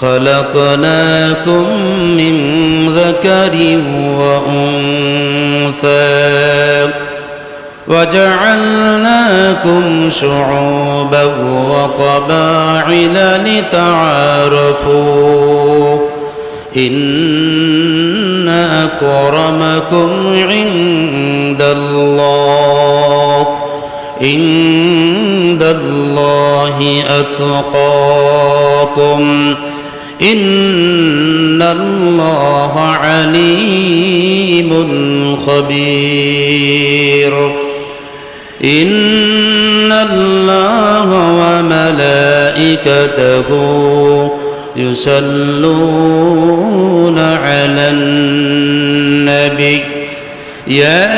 خلقناكم من ذكر وأنثى وجعلناكم شعوبا وقبائل لتعارفوا إن أكرمكم عند الله عند الله أتقاكم إن الله عليم خبير. إن الله وملائكته يصلون على النبي. يا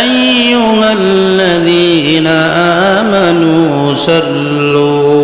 أيها الذين آمنوا صلوا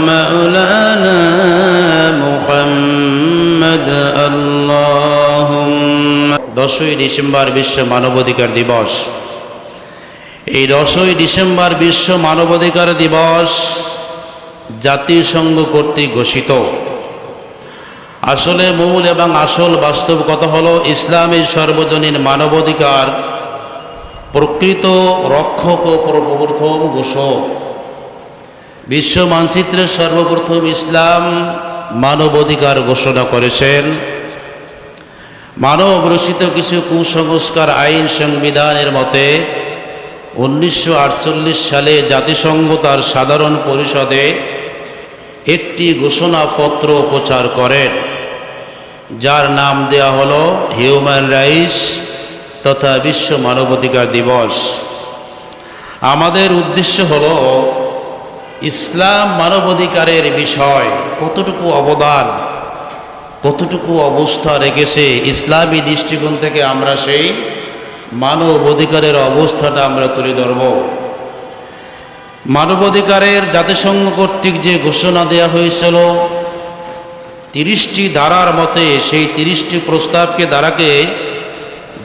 مولانا محمد اللهم দশই ডিসেম্বর বিশ্ব মানবাধিকার দিবস এই দশই ডিসেম্বর বিশ্ব মানবাধিকার দিবস জাতিসংঘ কর্তৃক ঘোষিত আসলে মূল এবং আসল বাস্তব কথা হলো ইসলামের সর্বজনীন মানবাধিকার প্রকৃত রক্ষক ও প্রথম ঘোষক বিশ্ব মানচিত্রের সর্বপ্রথম ইসলাম মানবাধিকার ঘোষণা করেছেন। মানব রচিত কিছু কুসংস্কার আইন সংবিধানের মতে, উনিশশো আটচল্লিশ সালে জাতিসংঘ তার সাধারণ পরিষদে একটি ঘোষণাপত্র প্রচার করেন, যার নাম দেয়া হলো হিউম্যান রাইটস তথা বিশ্ব মানবাধিকার দিবস। আমাদের উদ্দেশ্য হলো ইসলাম মানবাধিকারের বিষয়। কতটুকু অবদান, কতটুকু অবস্থা রেখেছে ইসলামী দৃষ্টিকোণ থেকে আমরা সেই মানব অধিকারের অবস্থাটা আমরা তুলে ধরব। মানবাধিকারের জাতিসংঘ কর্তৃক যে ঘোষণা দেওয়া হয়েছিল, তিরিশটি ধারার মতে সেই তিরিশটি প্রস্তাবকে দ্বারাকে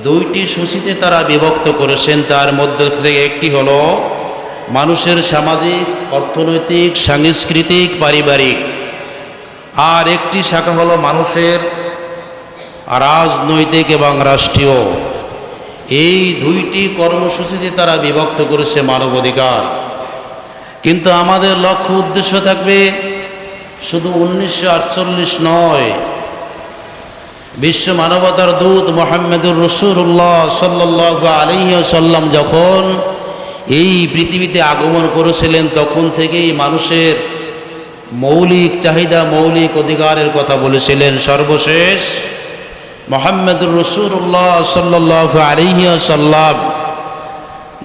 দুইটি সূচিতে তারা বিভক্ত করেছেন। তার মধ্যে থেকে একটি হলো মানুষের সামাজিক, অর্থনৈতিক, সাংস্কৃতিক, পারিবারিক। আর একটি শাখা হলো মানুষের রাজনৈতিক এবং রাষ্ট্রীয়। এই দুইটি কর্মসূচিতে তারা বিভক্ত করেছে মানবাধিকার কিন্তু আমাদের লক্ষ্য উদ্দেশ্য থাকবে শুধু উনিশশো নয়, বিশ্ব মানবতার দূত মোহাম্মদুর রসুল্লাহ সাল্লাহ আলহিসাল্লাম যখন এই পৃথিবীতে আগমন করেছিলেন তখন থেকেই মানুষের মৌলিক চাহিদা, মৌলিক অধিকারের কথা বলেছিলেন। সর্বশেষ মোহাম্মদুর রসুল্লাহ সাল্লাহ আলহিসাল্লাম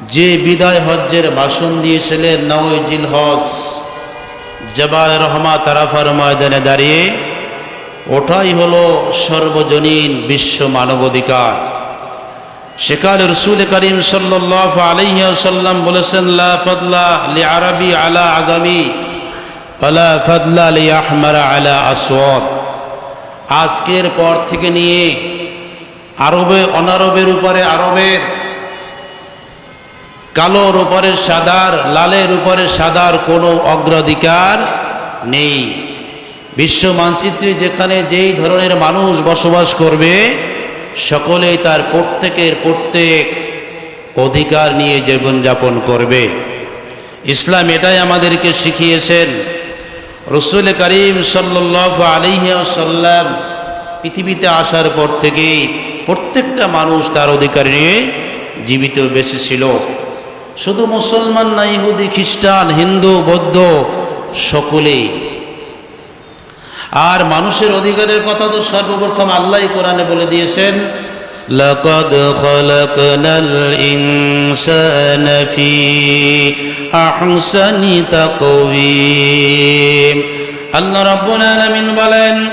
যে বিদায় হজ্জের ভাষণ দিয়েছিলেন নয় জিল হজ জবাল রহমা তারাফার ময়দানে দাঁড়িয়ে, ওটাই হলো সর্বজনীন বিশ্ব মানবাধিকার। সেকাল রসুল করিম সাল্লাহ আলহিসাল্লাম বলেছেন, লা ফদলা আরবি আলা আগামী আলা ফদলা লি আহমারা আলা আসওয়াদ। আজকের পর থেকে নিয়ে আরবে, অনারবের উপরে আরবের, কালোর উপরে সাদার, লালের উপরে সাদার কোনো অগ্রাধিকার নেই। বিশ্ব মানচিত্রে যেখানে যেই ধরনের মানুষ বসবাস করবে সকলেই তার প্রত্যেকের প্রত্যেক অধিকার নিয়ে জীবনযাপন করবে। ইসলাম এটাই আমাদেরকে শিখিয়েছেন। রসুল করিম সাল্লাহ আলিহাসাল্লাম পৃথিবীতে আসার পর থেকেই প্রত্যেকটা মানুষ তার অধিকার নিয়ে জীবিত বেশি ছিল। শুধু মুসলমান না, ইহুদি, খ্রিস্টান, হিন্দু, বৌদ্ধ সকলেই আর মানুষের অধিকারের কথা তো সর্বপ্রথম আল্লাহ কোরআনে বলে দিয়েছেন لقد خلقنا الإنسان في أحسن تقويم আল্লাহ রব্বুল আলামিন বলেন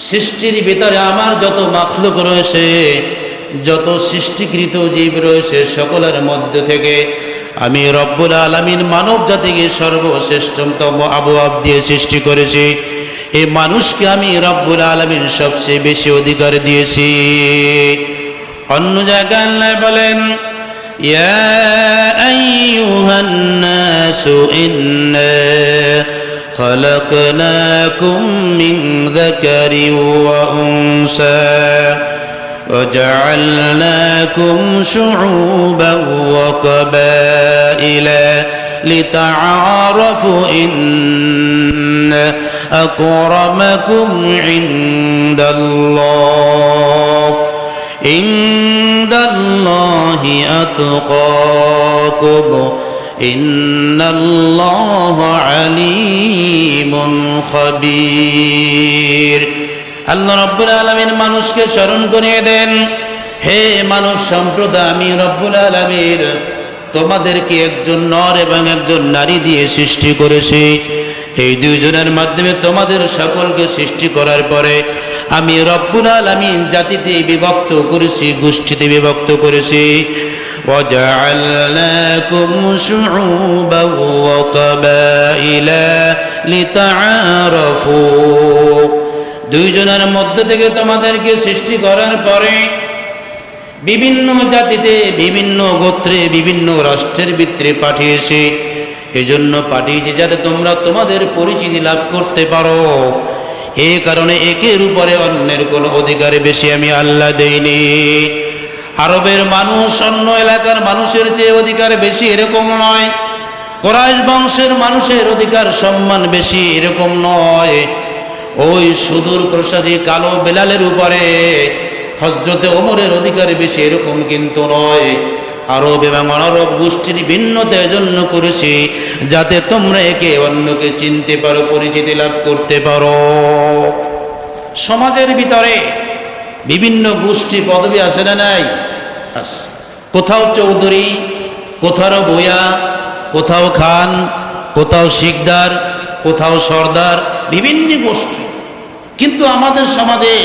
সৃষ্টির ভিতরে আমার যত মাখলুক রয়েছে যত সৃষ্টিকৃত জীব রয়েছে সকলের মধ্য থেকে আমি রব্বুল আলামিন মানব জাতিকে সর্বশ্রেষ্ঠতম আবহাওয়া দিয়ে সৃষ্টি করেছি এই মানুষকে আমি রব্বুল আলামিন সবচেয়ে বেশি অধিকার দিয়েছি অন্য জায়গায় আল্লাহ বলেন يا أيها الناس إنا خلقناكم من ذكر وأنثى وجعلناكم شعوبا وقبائل لتعارفوا إن أكرمكم عند الله عند الله أتقاكم إن الله عليم خبير আল্লাহ রব্বুল আলমিন মানুষকে স্মরণ করিয়ে দেন হে মানব সম্প্রদায় আমি রব্বুল আলমীর তোমাদেরকে একজন নর এবং একজন নারী দিয়ে সৃষ্টি করেছি এই দুইজনের মাধ্যমে তোমাদের সকলকে সৃষ্টি করার পরে আমি রব্বুল আলমিন জাতিতে বিভক্ত করেছি গোষ্ঠীতে বিভক্ত করেছি وجعلناكم شعوبا وقبائل لتعارفوا দুইজনের মধ্য থেকে তোমাদেরকে সৃষ্টি করার পরে বিভিন্ন জাতিতে বিভিন্ন গোত্রে বিভিন্ন রাষ্ট্রের ভিতরে পাঠিয়েছে এজন্য পাঠিয়েছি যাতে তোমরা তোমাদের পরিচিতি লাভ করতে পারো। এই কারণে একের উপরে অন্যের কোনো অধিকার বেশি আমি আল্লাহ দেইনি। আরবের মানুষ, অন্য এলাকার মানুষের চেয়ে অধিকার বেশি এরকম নয়। কোরআশ বংশের মানুষের অধিকার সম্মান বেশি এরকম নয়। ওই সুদূর প্রসাদী কালো বেলালের উপরে হজরতে ওমরের অধিকার বেশি এরকম কিন্তু নয়। আরব এবং অনারব গোষ্ঠীর ভিন্নতা জন্য করেছি, যাতে তোমরা একে অন্যকে চিনতে পারো, পরিচিতি লাভ করতে পারো সমাজের ভিতরে বিভিন্ন গোষ্ঠী পদবি আছে না নাই। কোথাও চৌধুরী, কোথাও বইয়া, কোথাও খান, কোথাও শিকদার, কোথাও সর্দার, বিভিন্ন গোষ্ঠী কিন্তু আমাদের সমাজে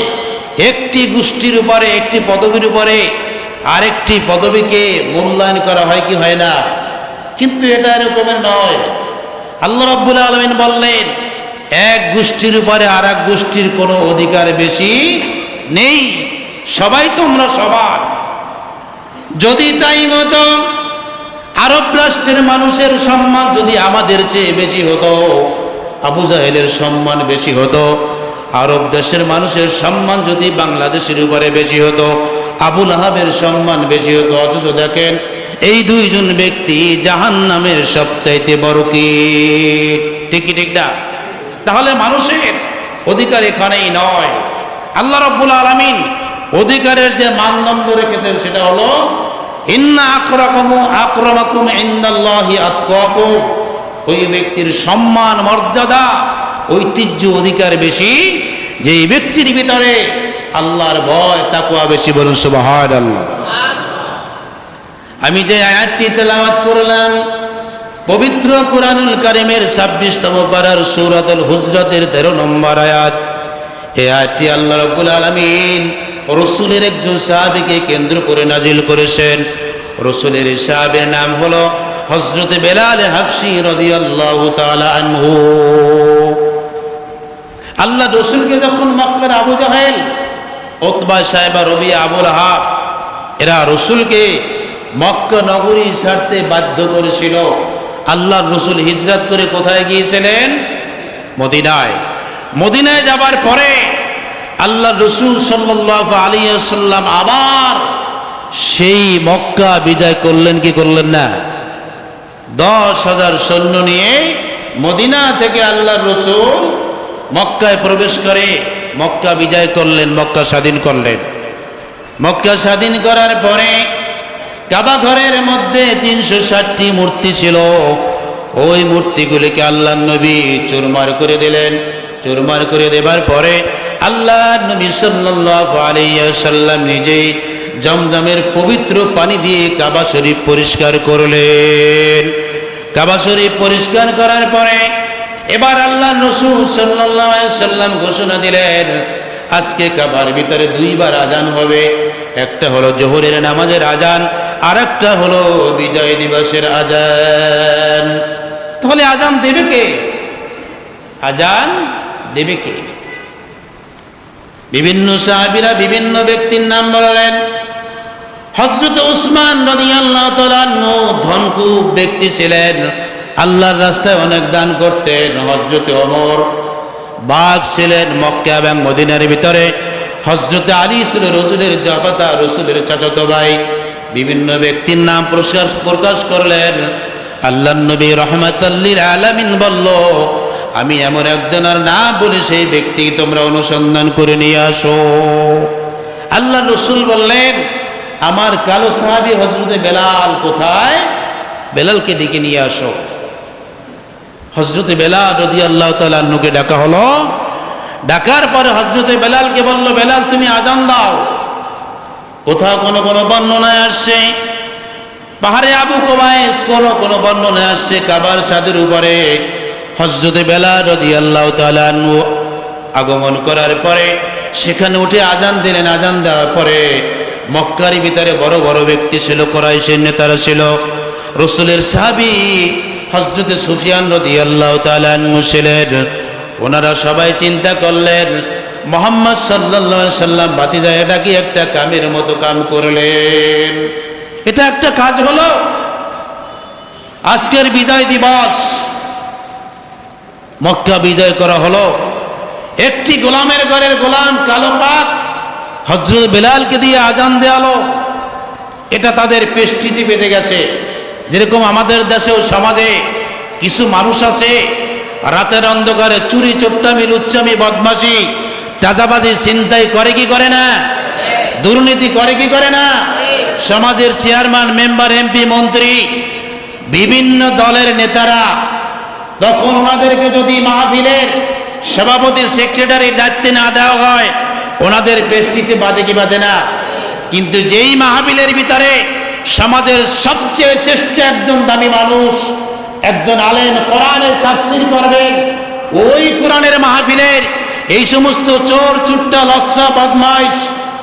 একটি গোষ্ঠীর উপরে, একটি পদবীর উপরে আরেকটি পদবীকে মূল্যায়ন করা হয় কি হয় না? কিন্তু এটা এরকমের নয়। আল্লাহ রাব্বুল আলমিন বললেন, এক গোষ্ঠীর উপরে আর এক গোষ্ঠীর কোনো অধিকার বেশি নেই। সবাই তোমরা সবার যদি তাই মতো, আরব রাষ্ট্রের মানুষের সম্মান যদি আমাদের চেয়ে বেশি হতো, আবু জাহেলের সম্মান বেশি হতো, আরব দেশের মানুষের সম্মান যদি বাংলাদেশের উপরে বেশি হতো আবুল আহাবের সম্মান বেশি হতো, অথচ দেখেন এই দুইজন ব্যক্তি জাহান নামের সবচাইতে বড় কি? ঠিক কি ঠিক না? তাহলে মানুষের অধিকার এখানেই নয়। আল্লাহ রব্বুল আলমিন অধিকারের যে মানদণ্ড রেখেছেন সেটা হলো, ইন্না আক্রাকুম আক্রমাকুম ইন্দাল্লাহি আতকাকুম। ওই ব্যক্তির সম্মান, মর্যাদা, ঐতিহ্য, অধিকার বেশি। যে ব্যক্তির ভিতরে আল্লাহর ভয় তাকুয়া বেশি বলুন সুবহান আল্লাহ আমি যে আয়াতটি তেলাওয়াত করলাম, পবিত্র কোরআনুল কারিমের ছাব্বিশতম পাড়ার সৌরাতুল হুজরতের তেরো নম্বর আয়াত। এই আয়াতটি আল্লাহ রব্বুল আলমিন রসুলের একজন সাহাবিকে কেন্দ্র করে নাজিল করেছেন। রসুলের সাহাবের নাম হলো হজরত বেলাল হাফসি রদিয়াল্লাহু তাআলা আনহু। আল্লাহ রসুলকে যখন মক্কার আবু জাহেল ওতবা সাহেবা রবি আবুল হাব, এরা রসুলকে মক্কা নগরী ছাড়তে বাধ্য করেছিল। আল্লাহ রসুল হিজরাত করে কোথায় গিয়েছিলেন? মদিনায়। মদিনায় যাবার পরে আল্লাহ রসুল সাল্লাহ আলী সাল্লাম আবার সেই মক্কা বিজয় করলেন, কি করলেন না? দশ হাজার সৈন্য নিয়ে মদিনা থেকে আল্লাহ রসুল মক্কায় প্রবেশ করে মক্কা বিজয় করলেন, মক্কা স্বাধীন করলেন। মক্কা স্বাধীন করার পরে কাবা ঘরের মধ্যে তিনশো ষাটটি মূর্তি ছিল। ওই মূর্তিগুলিকে আল্লাহ নবী চুরমার করে দিলেন। চুরমার করে দেবার পরে আল্লাহ নবী সাল্লাম নিজেই জমজমের পবিত্র পানি দিয়ে কাবা শরীফ পরিষ্কার করলেন। কাবা শরীফ পরিষ্কার করার পরে এবার আল্লাহ রসুল সাল্লাম ঘোষণা দিলেন, আজকে কাবার ভিতরে দুইবার আজান হবে। একটা হলো জোহরের নামাজের আজান আর একটা হলো বিজয় দিবসের আজান। তাহলে আজান দেবে কে? আজান দেবে কে? বিভিন্ন সাহাবিরা বিভিন্ন ব্যক্তির নাম বললেন। হজরত উসমান রদি আল্লাহ ধনকুব ব্যক্তি ছিলেন। আল্লাহর রাস্তায় অনেক দান করতেন হজরতে অমর বাঘ ছিলেন মক্কা এবং মদিনার ভিতরে। হজরতে আলী ছিল রসুলের জাপাতা রসুলের চাচাতো ভাই। বিভিন্ন ব্যক্তির নাম প্রকাশ প্রকাশ করলেন। আল্লাহ নবী রহমতাল্লির আলামিন বলল, আমি এমন একজনের নাম বলে সেই ব্যক্তি তোমরা অনুসন্ধান করে নিয়ে আসো। আল্লাহ রসুল বললেন, আমার কালো সাহাবি হজরতে বেলাল কোথায়? বেলালকে ডেকে নিয়ে আসো। হজরতে বেলাল রদি আল্লাহ তালুকে ডাকা হলো। ডাকার পরে হজরতে বেলালকে বলল, বেলাল, তুমি আজান দাও। কোথাও কোনো কোনো বর্ণনায় আসছে। পাহাড়ে আবু কোবায়েস কোনো কোনো বর্ণনায় আসছে কাবার সাদের উপরে। হজরতে বেলাল রদি আল্লাহ তালু আগমন করার পরে সেখানে উঠে আজান দিলেন। আজান দেওয়ার পরে মক্কারি ভিতরে বড় বড় ব্যক্তি ছিল, কোরাইশের নেতারা ছিল। রসুলের সাহাবি হজরতে সুফিয়ান রদি আল্লাহ ছিলেন। ওনারা সবাই চিন্তা করলেন, মোহাম্মদ সাল্লা সাল্লাম বাতিজা এটা কি একটা কামের মতো কাম করলেন? এটা একটা কাজ হলো আজকের বিজয় দিবস। মক্কা বিজয় করা হলো। একটি গোলামের ঘরের গোলাম কালো পাক হজরত বেলালকে দিয়ে আজান দেয়ালো এটা তাদের পেস্টিজে বেঁচে গেছে। যেরকম আমাদের দেশেও সমাজে কিছু মানুষ আছে, রাতের অন্ধকারে চুরি চোট্টামি লুচ্চামি বদমাসি তাজাবাজি চিন্তাই করে কি করে না? দুর্নীতি করে কি করে না? সমাজের চেয়ারম্যান, মেম্বার, এমপি, মন্ত্রী, বিভিন্ন দলের নেতারা তখন ওনাদেরকে যদি মাহফিলের সভাপতি, সেক্রেটারির দায়িত্বে না দেওয়া হয়, ওনাদের পেস্টিসে বাজে কি বাজে না? কিন্তু যেই মাহফিলের ভিতরে সমাজের সবচেয়ে শ্রেষ্ঠ একজন দামি মানুষ, একজন আলেন কোরআনের তাফসির করবেন ওই কোরআনের মাহফিলের এই সমস্ত চোর, চুট্টা লস্যা বদমাইশ,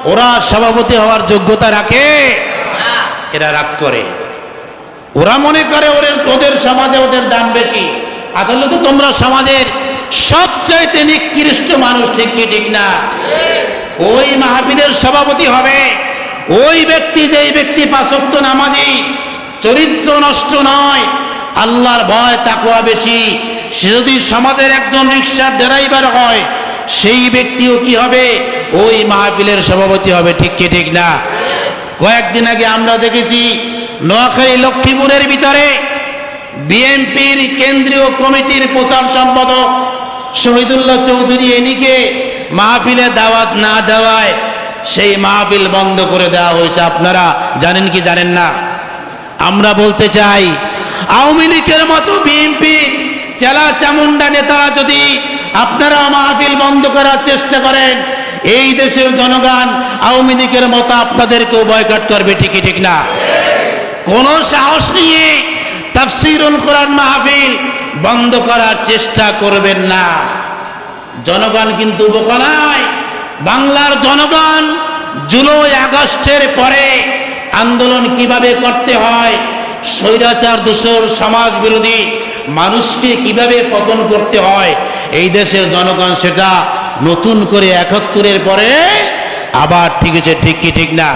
ওরা সভাপতি হওয়ার যোগ্যতা রাখে। এরা রাগ করে। ওরা মনে করে ওদের ওদের সমাজে ওদের দাম বেশি। আসলে তো তোমরা সমাজের সবচাইতে নিকৃষ্ট মানুষ, ঠিক কি, ঠিক না? ওই মাহফিলের সভাপতি হবে। ওই ব্যক্তি যেই ব্যক্তি পাশক্ত নামাজি, চরিত্র নষ্ট নয়, আল্লাহর ভয় তাকুয়া বেশি। সে যদি সমাজের একজন রিক্সার ড্রাইভার হয়, সেই ব্যক্তিও কি হবে? ওই মাহফিলের সভাপতি হবে, ঠিক কি, ঠিক না? কয়েকদিন আগে আমরা দেখেছি, নোয়াখালী লক্ষ্মীপুরের ভিতরে বিএনপির কেন্দ্রীয় কমিটির প্রচার সম্পাদক শহীদুল্লাহ চৌধুরী এনিকে মাহফিলে দাওয়াত না দেওয়ায় সেই মাহফিল বন্ধ করে দেওয়া হয়েছে। আপনারা জানেন কি জানেন না? আমরা বলতে চাই, আওয়ামী লীগের মতো বিএনপির চেলা চামুন্ডা নেতারা যদি আপনারা মাহফিল বন্ধ করার চেষ্টা করেন, এই দেশের জনগণ আওয়ামী লীগের মতো আপনাদেরকেও বয়কট করবে, ঠিকই ঠিক না? কোন সাহস নিয়ে তাফসিরুল কোরআন মাহফিল বন্ধ করার চেষ্টা করবেন না। জনগণ কিন্তু বোকা নয় বাংলার জনগণ জুলাই আগস্টের পরে আন্দোলন কীভাবে করতে হয়, স্বৈরাচার, দোষর সমাজ বিরোধী মানুষকে কীভাবে পতন করতে হয়, এই দেশের জনগণ সেটা নতুন করে একাত্তরের পরে আবার ঠিক আছে ঠিক কি, ঠিক না?